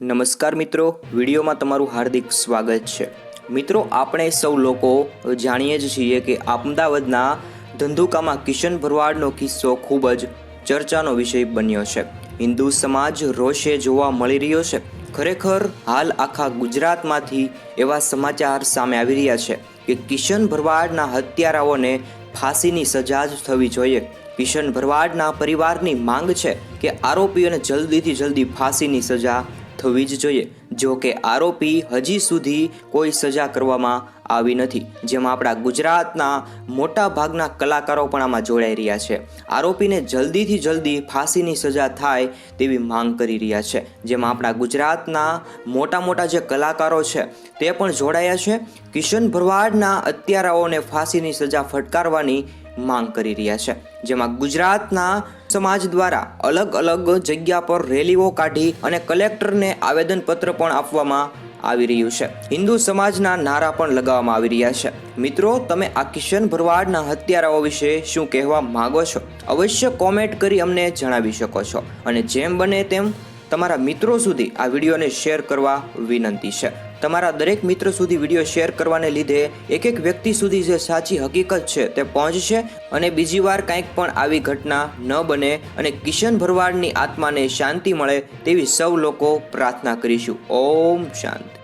નમસ્કાર મિત્રો, વિડીયોમાં તમારું હાર્દિક સ્વાગત છે. મિત્રો, આપણે સૌ લોકો જાણીએ જ છીએ કે અમદાવાદના ધંધુકામાં કિશન ભરવાડનો કિસ્સો ખૂબ જ ચર્ચાનો વિષય બન્યો છે. હિન્દુ સમાજ રોષે જોવા મળી રહ્યો છે. ખરેખર, હાલ આખા ગુજરાતમાંથી એવા સમાચાર સામે આવી રહ્યા છે કે કિશન ભરવાડના હત્યારાઓને ફાંસીની સજા જ થવી જોઈએ. કિશન ભરવાડના પરિવારની માંગ છે કે આરોપીઓને જલ્દીથી જલ્દી ફાંસીની સજા થવી જ જોઈએ. જો કે આરોપી હજી સુધી કોઈ સજા કરવામાં આવી નથી. જેમાં આપણા ગુજરાતના મોટા ભાગના કલાકારો પણ આમાં જોડાઈ રહ્યા છે. આરોપીને જલ્દીથી જલ્દી ફાંસીની સજા થાય તેવી માંગ કરી રહ્યા છે. જેમાં આપણા ગુજરાતના મોટા મોટા જે કલાકારો છે તે પણ જોડાયા છે. કિશન ભરવાડના અત્યારાઓને ફાંસીની સજા ફટકારવાની માંગ કરી રહ્યા છે. જેમાં ગુજરાતના સમાજ દ્વારા અલગ અલગ જગ્યા પર રેલીઓ કાઢી અને કલેક્ટરને આવેદનપત્ર પણ આપવામાં આવી રહ્યું છે. હિન્દુ સમાજના નારા પણ લગાવવામાં આવી રહ્યા છે. મિત્રો, તમે આ કિશન ભરવાડના હત્યારાઓ વિશે શું કહેવા માગો છો? અવશ્ય કોમેન્ટ કરી અમને જણાવી શકો છો. અને જેમ બને તેમ તમારા મિત્રો સુધી આ વિડીયોને શેર કરવા વિનંતી છે. તમારા દરેક મિત્ર સુધી વીડિયો શેર કરવાને લીધે એક એક વ્યક્તિ સુધી જે સાચી હકીકત છે તે પહોંચશે અને બીજી વાર કાંઈક પણ આવી ઘટના ન બને અને કિશન ભરવાડની આત્માને શાંતિ મળે તેવી સૌ લોકો પ્રાર્થના કરીશું. ઓમ શાંતિ.